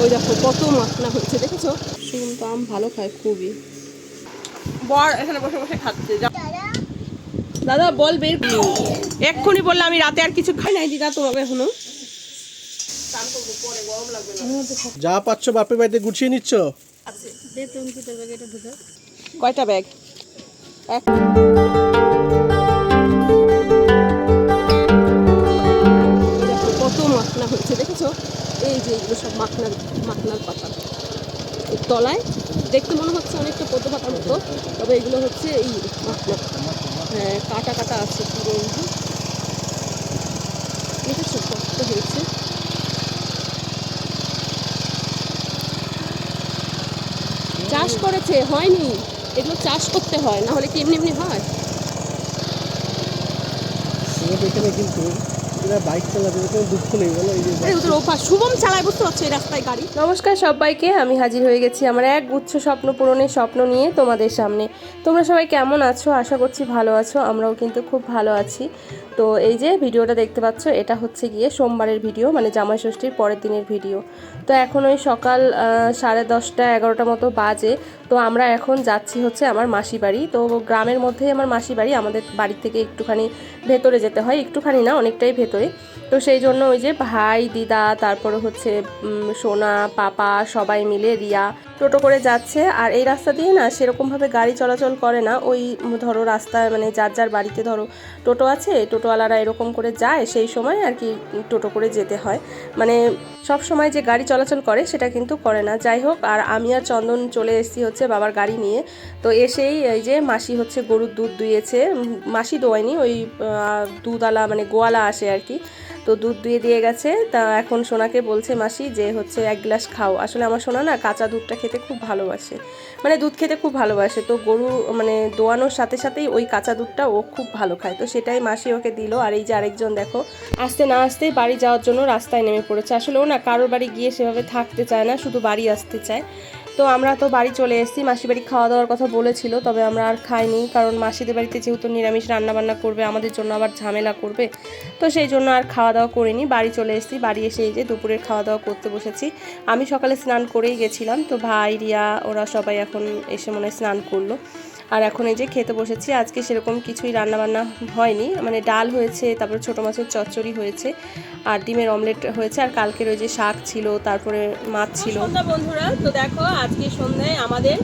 ওই দেখো কত মাখনা হচ্ছে দেখেছ? শুনুন তো আম ভালো খায় খুবই। বর এখানে বসে বসে খাচ্ছে দাদা বল বের। এক্ষুনি বললে আমি রাতে আর কিছু খাই নাই দিদা তোমাকে এখনও। স্নান করব পরে গরম লাগবে না। যা পাচ্ছ বাপের বাড়িতে গুছিয়ে নিচ্ছ? কয়টা ব্যাগ? এক। এগুলো সব মাখনার মাখনার পাতা। তলায় দেখতে মনে হচ্ছে অনেকটা পদ্ম পাতার মতো, তবে এগুলো হচ্ছে এই হ্যাঁ কাটা কাটা আছে পুরো। দেখেছ কত হয়েছে। চাষ করেছে, হয়নি। এগুলো চাষ করতে হয়, না হলে কি এমনি এমনি হয়? কিন্তু বাইক চালাতে কোনো দুঃখ নেই বলো? এই যে ওদের অভ্যাস। শুভম চালায় বুঝতে পারছ এই রাস্তায় গাড়ি? নমস্কার সবাইকে আমি হাজির হয়ে গেছি আমার এক গুচ্ছ স্বপ্ন পূরণের স্বপ্ন নিয়ে তোমাদের সামনে। তোমরা সবাই কেমন আছো? আশা করছি ভালো আছো আমরাও কিন্তু খুব ভালো আছি। তো এই যে ভিডিওটা দেখতে পাচ্ছ এটা হচ্ছে গিয়ে সোমবারের ভিডিও মানে জামাই ষষ্ঠীর পরের দিনের ভিডিও। তো এখন ওই সকাল সাড়ে দশটা এগারোটা মতো বাজে। তো আমরা এখন যাচ্ছি হচ্ছে আমার মাসি বাড়ি তো গ্রামের মধ্যেই আমার মাসি বাড়ি আমাদের বাড়ি থেকে একটুখানি ভেতরে যেতে হয়, একটুখানি না, অনেকটাই ভেতরে। তো সেই জন্য ওই যে ভাই, দিদা, তারপরে হচ্ছে সোনা, পাপা সবাই মিলে রিয়া টোটো করে যাচ্ছে। আর এই রাস্তা দিয়ে না সেরকমভাবে গাড়ি চলাচল করে না। ওই ধরো রাস্তায় মানে যার যার বাড়িতে ধরো টোটো আছে, টোটোওয়ালারা এরকম করে যায়, সেই সময় আর কি টোটো করে যেতে হয়। মানে সব সময় যে গাড়ি চলাচল করে সেটা কিন্তু করে না। যাই হোক, আর আমি আর চন্দন চলে এসেছি হচ্ছে বাবার গাড়ি নিয়ে। তো এসেই এই যে মাসি হচ্ছে গরুর দুধ দুইয়েছে। মাসি দোয়ায়নি ওই দুধওয়ালা মানে গোয়ালা আসে আর কি। তো দুধ দুয়ে দিয়ে গেছে। তা এখন সোনাকে বলছে, মাসি, যে হচ্ছে এক গ্লাস খাও। আসলে আমার সোনা না কাঁচা দুধটা খেতে খুব ভালোবাসে। মানে দুধ খেতে খুব ভালোবাসে। তো গরু মানে দোয়ানোর সাথে সাথেই ওই কাঁচা দুধটা ও খুব ভালো খায়। তো সেটাই মাসি ওকে দিল। আর এই যে আরেকজন দেখো, আসতে না আসতেই বাড়ি যাওয়ার জন্য রাস্তায় নেমে পড়েছে। আসলে ও না কারোর বাড়ি গিয়ে সেভাবে থাকতে চায় না, শুধু বাড়ি আসতে চায়। তো আমরা তো বাড়ি চলে এসেছি মাসি বাড়ি খাওয়া দাওয়ার কথা বলেছিল, তবে আমরা আর খাইনি, কারণ মাসিদের বাড়িতে যেহেতু নিরামিষ রান্নাবান্না করবে, আমাদের জন্য আবার ঝামেলা করবে, তো সেই জন্য আর খাওয়া দাওয়া করিনি, বাড়ি চলে এসেছি, বাড়ি এসে এই যে দুপুরের খাওয়া দাওয়া করতে বসেছি, আমি সকালে স্নান করেই গেছিলাম, তো ভাই, রিয়া, ওরা সবাই এখন এসে মনে স্নান করল আর এখন এই যে খেতে বসেছি আজকে সেরকম কিছুই রান্না বান্না হয়নি। মানে ডাল হয়েছে তারপরে ছোটো মাছের চচ্চড়ি হয়েছে আর ডিমের অমলেট হয়েছে আর কালকের ওই যে শাক ছিল তারপরে মাছ ছিল। বন্ধুরা তো দেখো আজকে সন্ধ্যায় আমাদের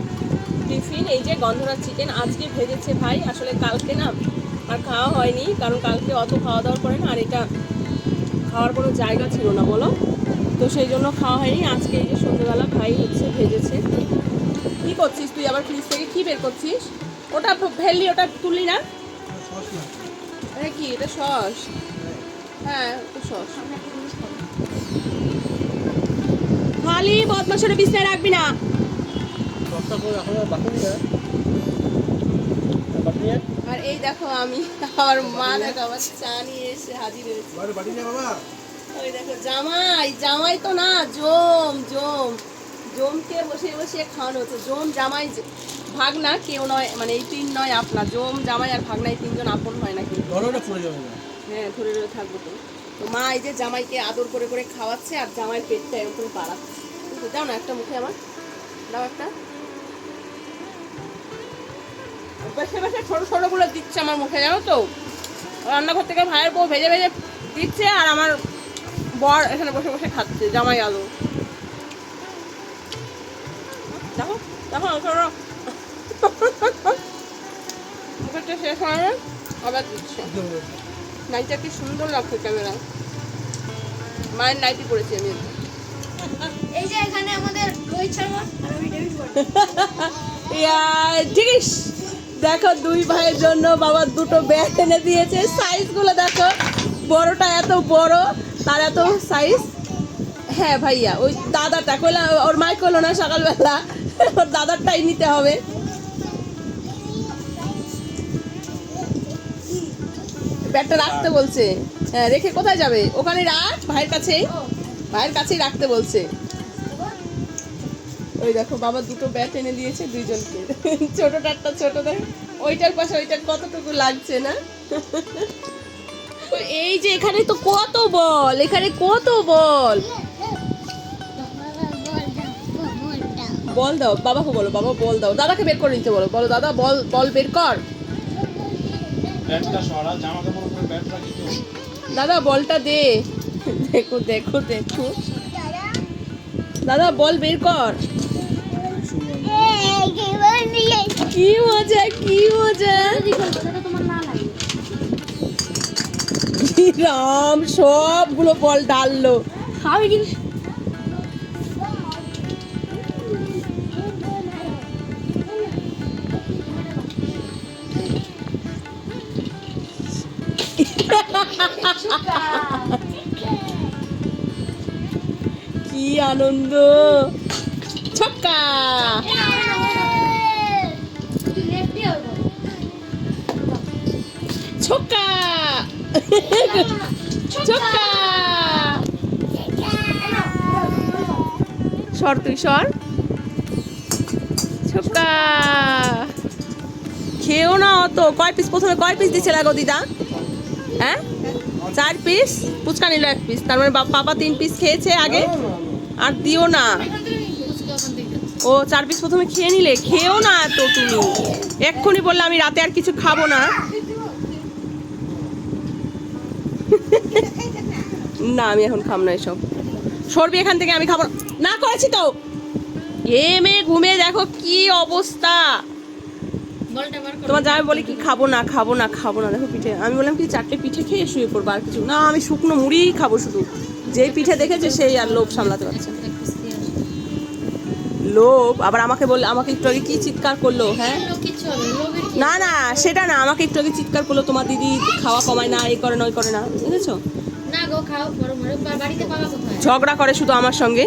টিফিন এই যে গন্ধরা চিকেন আজকে ভেজেছে ভাই। আসলে কালকে না আর খাওয়া হয়নি কারণ কালকে অত খাওয়া দাওয়ার পরে না আর এটা খাওয়ার কোনো জায়গা ছিল না বলো? তো সেই জন্য খাওয়া হয়নি। আজকে এই যে সন্ধ্যেবেলা ভাই হচ্ছে ভেজেছে। কি করছিস তুই আবার ফ্রিজ থেকে কি বের করছিস? ওটা ফেললি ওটা তুললি না? এটা কি? এটা সস। হ্যাঁ তো সস। খালি বদমাসের বিছনায় রাখবি না। আর এই দেখো আমি আমার মা দেখো আমার চা নিয়ে এসে হাজির হয়েছে। ওই দেখো জামাই জামাই তো না জম জম। জমকে বসে বসে খাওয়ানো হচ্ছে। জম জামাই ভাগনা কেউ নয় মানে এই তিন নয় আপনা। জম জামাই আর ভাগনা এই তিনজন আপন হয় না হ্যাঁ ধরে ধরে থাকব তো। তো মা এই যে জামাইকে আদর করে করে খাওয়াচ্ছে আর জামাইয়ের পেটটা এরকম বাড়াচ্ছে বুঝতে দাও না একটা মুখে আমার। দাও একটা। বেশি বেশি ছোটো ছোটোগুলো দিচ্ছে আমার মুখে জানো তো? রান্নাঘর থেকে ভাইয়ের বউ ভেজে ভেজে দিচ্ছে আর আমার বর এখানে বসে বসে খাচ্ছে জামাই আলু। দেখো দেখো মুখেরটা শেষ আবার দিচ্ছে। নাইটটা কি সুন্দর লাগছে ক্যামেরা। মায়ের নাইটি পরেছি আমি। এই যে এখানে আমাদের রোহিত শর্মা আর আমি ডেভিড ওয়ার্নার। ঠিক দেখো দুই ভাইয়ের জন্য বাবা দুটো ব্যাগ এনে দিয়েছে। সাইজগুলো দেখো বড়টা এত বড় তার এত সাইজ হ্যাঁ ভাইয়া ওই দাদাটা কইলা ওর মাই করল না সকালবেলা। দাদারটাই নিতে হবে। ব্যাগটা রাখতে বলছে। হ্যাঁ রেখে কোথায় যাবে? ওখানে রাখ, ভাইয়ের কাছেই। ভাইয়ের কাছেই রাখতে বলছে। ওই দেখো, বাবা দুটো ব্যাট এনে দিয়েছে দুইজনকে। ছোটটা একটা ছোট দেখ ওইটার পাশে ওইটার কতটুকু লাগছে না? এই যে এখানে তো কত বল, এখানে কত বল। বল দাও বাবাকে বলো বাবা বল দাও দাদাকে বের করে নিতে বলো বলো দাদা বল বল বের কর। দাদা বলটা দে। দেখো দেখো দেখো। দাদা বল বের কর। কি মজা কি মজা। রাম সবগুলো বল ডাললো। খাবে কিন্তু কি আনন্দ। ছক্কা। ছক্কা। সর তুই, সর। খেয়েও না অত। কয় পিস প্রথমে কয় পিস দিচ্ছে লাগো দিদা? হ্যাঁ? চার পিস ফুচকা নিল এক পিস তার মানে পাপা তিন পিস খেয়েছে আগে, আর দিও না। ও চার পিস প্রথমে খেয়ে নিলে? খেয়েও না তো তুমি। এক্ষুনি বললে আমি রাতে আর কিছু খাব না। না, আমি এখন খাম না এসব। সরবি এখান থেকে আমি খাব না। করেছি তো। এ মেয়ে, ঘুমিয়ে দেখো কি অবস্থা। তোমার জামাই বলে কি খাব না খাব না খাব না। দেখো পিঠে। আমি বললাম কি চারটে পিঠে খেয়ে শুয়ে পড়ব আর কিছু না আমি শুকনো মুড়িই খাব শুধু। যেই পিঠে দেখেছে সেই আর লোভ সামলাতে পারছে না। লোভ? আবার আমাকে বললে আমাকে একটু আগে কি চিৎকার করল হ্যাঁ? না, না সেটা না আমাকে একটু আগে চিৎকার করল তোমার দিদি খাওয়া কমায় না এই করে না ওই করে না বুঝেছ? ঝগড়া করে শুধু আমার সঙ্গে।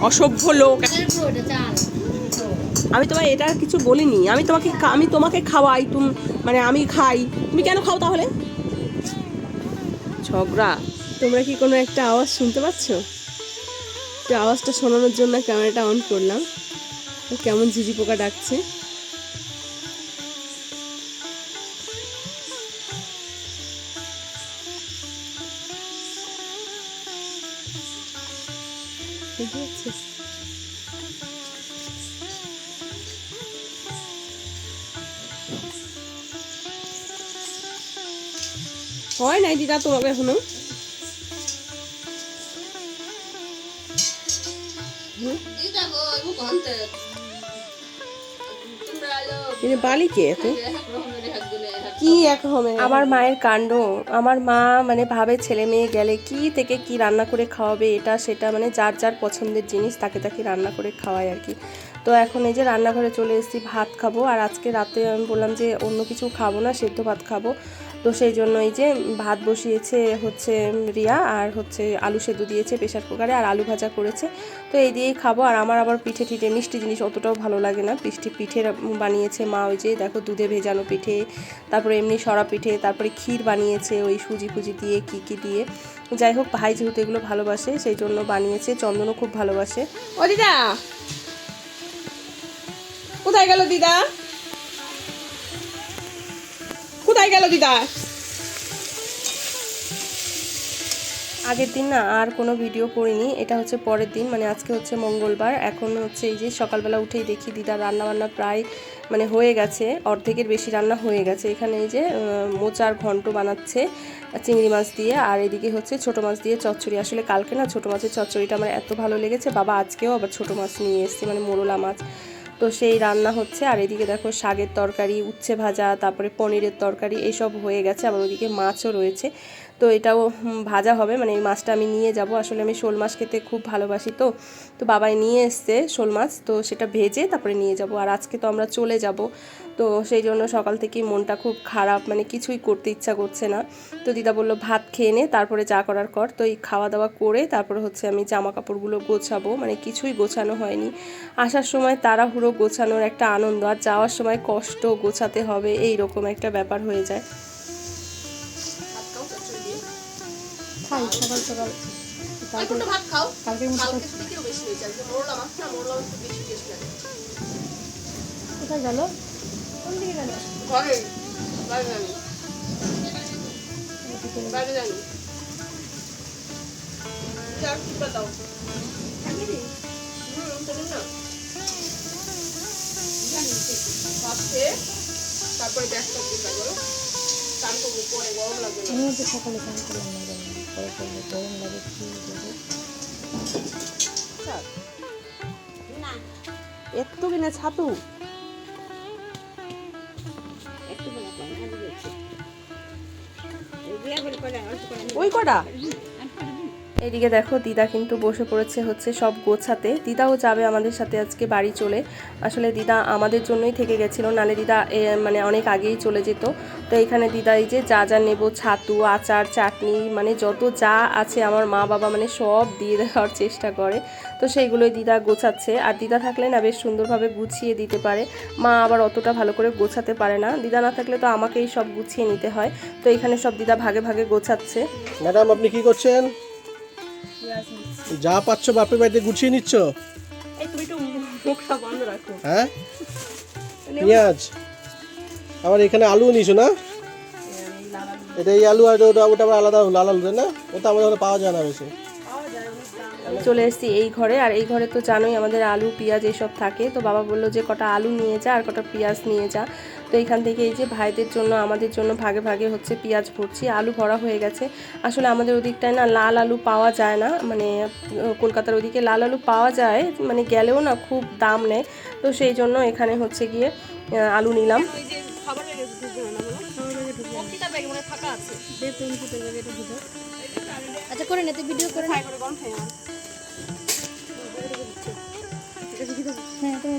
অসভ্য লোক। আমি তোমায় এটা কিছু বলিনি। আমি তোমাকে আমি তোমাকে খাওয়াই, তুমি মানে আমি খাই। তুমি কেন খাও তাহলে? ঝগড়া। তোমরা কি কোনো একটা আওয়াজ শুনতে পাচ্ছ? তো আওয়াজটা শোনানোর জন্য ক্যামেরাটা অন করলাম। কেমন ঝিঝি পোকা ডাকছে। বুঝতে পারছিস? হয় নাই দিদা তোমাকে এখনও? এটা বালি কে এত? কি এক হবে আমার মায়ের কাণ্ড আমার মা মানে ভাবে ছেলে মেয়ে গেলে কি থেকে কি রান্না করে খাওয়াবে এটা সেটা মানে যার যার পছন্দের জিনিস তাকে তাকে রান্না করে খাওয়ায় আর কি। তো এখন এই যে রান্নাঘরে চলে এসেছি, ভাত খাব। আর আজকে রাতে আমি বললাম যে অন্য কিছু খাব না, সেদ্ধ ভাত খাব। তো সেই জন্য এই যে ভাত বসিয়েছে হচ্ছে রিয়া, আর হচ্ছে আলু সেদ্ধ দিয়েছে প্রেশার কুকারে, আর আলু ভাজা করেছে। তো এই দিয়েই খাব। আর আমার আবার পিঠে টিঠে মিষ্টি জিনিস অতটাও ভালো লাগে না। পিঠে পিঠে বানিয়েছে মা ওই যে, দেখো দুধে ভেজানো পিঠে, তারপরে এমনি সরা পিঠে, তারপরে ক্ষীর বানিয়েছে ওই সুজি ফুজি দিয়ে, কি কি দিয়ে। যাই হোক, ভাই যেহেতু এগুলো ভালোবাসে, সেই জন্য বানিয়েছে। চন্দনও খুব ভালোবাসে। ও কোথায় গেল দিদা? কোথায় গেল দিদা? আগের দিন না আর কোনো ভিডিও করিনি, এটা হচ্ছে পরের দিন মানে আজকে হচ্ছে মঙ্গলবার, এখন হচ্ছে এই যে সকালবেলা উঠেই দেখি দিদা রান্না বান্না প্রায় মানে হয়ে গেছে, অর্ধেকের বেশি রান্না হয়ে গেছে, এখানে এই যে মোচার ঘন্ট বানাচ্ছে, চিংড়ি মাছ দিয়ে, আর এদিকে হচ্ছে ছোট মাছ দিয়ে চচ্চড়ি, আসলে কালকে না ছোট মাছের চচ্চড়িটা আমার এত ভালো লেগেছে, বাবা আজকেও আবার ছোট মাছ নিয়ে এসেছে মানে মোরলা মাছ তো সেই রান্না হচ্ছে। আর এদিকে দেখো শাকের তরকারি, উচ্ছে ভাজা, তারপরে পনিরের তরকারি, এসব হয়ে গেছে। আবার ওদিকে মাছও রয়েছে। তো এটাও ভাজা হবে। মানে এই মাছটা আমি নিয়ে যাব। আসলে আমি শোল মাছ খেতে খুব ভালোবাসি তো। তো বাবাই নিয়ে এসছে শোল মাছ। তো সেটা ভেজে তারপরে নিয়ে যাব। আর আজকে তো আমরা চলে যাব। তো সেই জন্য সকাল থেকেই মনটা খুব খারাপ। মানে কিছুই করতে ইচ্ছা করছে না। তো দিদা বলল, ভাত খেয়ে নে, তারপরে যা করার কর। তো এই খাওয়া দাওয়া করে তারপরে হচ্ছে আমি জামা কাপড়গুলো গোছাবো। মানে কিছুই গোছানো হয়নি। আসার সময় তাড়াহুড়ো গোছানোর একটা আনন্দ। আর যাওয়ার সময় কষ্ট গোছাতে হবে। এই রকম একটা ব্যাপার হয়ে যায়। খাই সকাল সকাল ভাত খাও। কালকে কোথায় গেল? কোন দিকে গেল? বাইরে জানি বাইরে জানি তারপরে ব্যাগটা দিতে গেল তারপর পরে গরম লাগবে পরে করলে গরম লাগে কি দেবো একটু কিনে ছাতু ওই কটা? এদিকে দেখো দিদা কিন্তু বসে পড়েছে হচ্ছে সব গোছাতে। দিদাও যাবে আমাদের সাথে আজকে বাড়ি চলে। আসলে দিদা আমাদের জন্যই থেকে গেছিল নালে দিদা মানে অনেক আগেই চলে যেত। তো এখানে দিদা এই যে যা যা নেব, ছাতু, আচার, চাটনি মানে যত যা আছে আমার মা বাবা মানে সব দিয়ে দেওয়ার চেষ্টা করে। তো সেইগুলোই দিদা গোছাচ্ছে। আর দিদা থাকলে না বেশ সুন্দরভাবে গুছিয়ে দিতে পারে। মা আবার অতটা ভালো করে গোছাতে পারে না। দিদা না থাকলে তো আমাকেই সব গুছিয়ে নিতে হয়। তো এখানে সব দিদা ভাগে ভাগে গোছাচ্ছে। ম্যাডাম, আপনি কি করছেন? যা পাচ্ছ বাপের বাড়িতে গুছিয়ে নিচ্ছ? এই তুমি একটু মুখটা বন্ধ রাখো। হ্যাঁ? পেঁয়াজ। আবার এখানে আলু নিছো না? এটা এই আলু আর ওটা ওটা আবার আলাদা লাল আলু না? ওটা আমাদের ওখানে পাওয়া যায় না বেশি। চলে এসেছি এই ঘরে আর এই ঘরে তো জানোই আমাদের আলু পেঁয়াজ এইসব থাকে। তো বাবা বলল যে কটা আলু নিয়ে যা আর কটা পেঁয়াজ নিয়ে যা। তো এখান থেকে এই যে ভাইদের জন্য আমাদের জন্য ভাগে ভাগে হচ্ছে পেঁয়াজ ভরছি আলু ভরা হয়ে গেছে। আসলে আমাদের ওদিকটায় না লাল আলু পাওয়া যায় না মানে কলকাতার ওদিকে লাল আলু পাওয়া যায় মানে গেলেও না খুব দাম নেয়। তো সেই জন্য এখানে হচ্ছে গিয়ে আলু নিলাম। মনে হয় আচ্ছা করে নে ভিডিও করে নে। ফ্রাই করে গরম খাই আমার। হ্যাঁ তোমার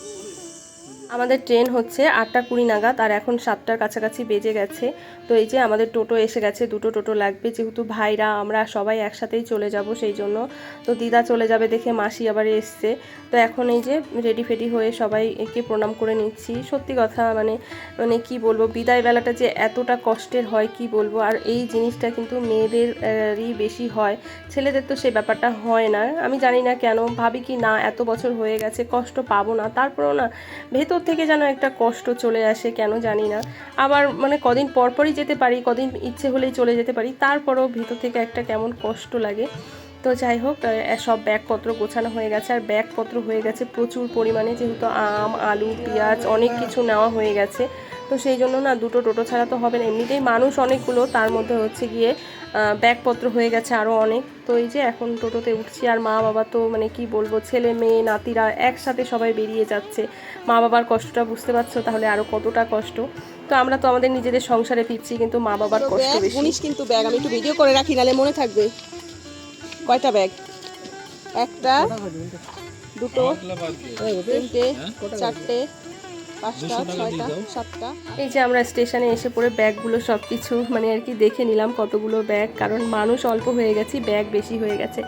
আমাদের ট্রেন হচ্ছে আটটা কুড়ি নাগাদ আর এখন সাতটার কাছাকাছি বেজে গেছে। তো এই যে আমাদের টোটো এসে গেছে, দুটো টোটো লাগবে। যেহেতু ভাইরা, আমরা সবাই একসাথেই চলে যাব সেই জন্য। তো দিদা চলে যাবে দেখে মাসি আবার এসছে। তো এখন এই যে রেডি ফেডি হয়ে সবাই একে প্রণাম করে নিচ্ছি। সত্যি কথা মানে মানে কি বলব বিদায় বেলাটা যে এতটা কষ্টের হয়, কি বলব? আর এই জিনিসটা কিন্তু মেয়েদেরই বেশি হয়। ছেলেদের তো সে ব্যাপারটা হয় না। আমি জানি না কেন, ভাবি কি না, এত বছর হয়ে গেছে, কষ্ট পাবো না। তারপরেও না, ভেতর থেকে যেন একটা কষ্ট চলে আসে, কেন জানি না। আবার মানে কদিন পরপরই যেতে পারি, কদিন ইচ্ছে হলেই চলে যেতে পারি, তারপরেও ভিতর থেকে একটা কেমন কষ্ট লাগে। তো যাই হোক সব ব্যাগপত্র গোছানো হয়ে গেছে, আর ব্যাগপত্র হয়ে গেছে প্রচুর পরিমাণে, যেহেতু আম, আলু, পেঁয়াজ অনেক কিছু নেওয়া হয়ে গেছে। তো সেই জন্য না দুটো টোটো ছাড়া তো হবে না, এমনিতেই মানুষ অনেকগুলো, তার মধ্যে হচ্ছে গিয়ে ব্যাগপত্র হয়ে গেছে আরও অনেক। তো এই যে এখন টোটোতে উঠছি আর মা বাবা তো মানে কি বলব ছেলে মেয়ে নাতিরা একসাথে সবাই বেরিয়ে যাচ্ছে। মা বাবার কষ্টটা বুঝতে পারছ তাহলে আরও কতটা কষ্ট। তো আমরা তো আমাদের নিজেদের সংসারে ফিরছি কিন্তু মা বাবার কষ্ট বেশি। উনিশ কিন্তু ব্যাগ আমি একটু ভিডিও করে রাখি নালে মনে থাকবে। কয়টা ব্যাগ? একটা দুটো তিনটে চারটে। পাঁচটা ছয়টা সাতটা। এই যে আমরা স্টেশনে এসে পড়ে ব্যাগগুলো সব কিছু মানে আর কি দেখে নিলাম কতগুলো ব্যাগ কারণ মানুষ অল্প হয়ে গেছে ব্যাগ বেশি হয়ে গেছে।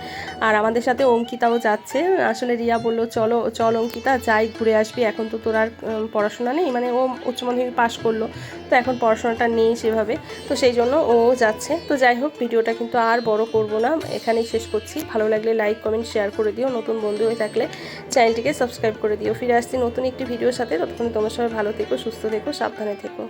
আর আমাদের সাথে অঙ্কিতাও যাচ্ছে। আসলে রিয়া বলল চলো চল অঙ্কিতা যাই ঘুরে আসবি। এখন তো তোর আর পড়াশোনা নেই। মানে ও উচ্চ মাধ্যমিক পাশ করল। তো এখন পড়াশোনাটা নেই সেভাবে। তো সেই জন্য ও যাচ্ছে। তো যাই হোক ভিডিওটা কিন্তু আর বড় করব না। এখানেই শেষ করছি। ভালো লাগলে লাইক কমেন্ট শেয়ার করে দিও। নতুন বন্ধু হয়ে থাকলে চ্যানেলটিকে সাবস্ক্রাইব করে দিও। ফিরে আসছি নতুন একটি ভিডিওর সাথে। ততক্ষণ তোমার সবাই ভালো থেকো সুস্থ থেকো সাবধানে থেকো।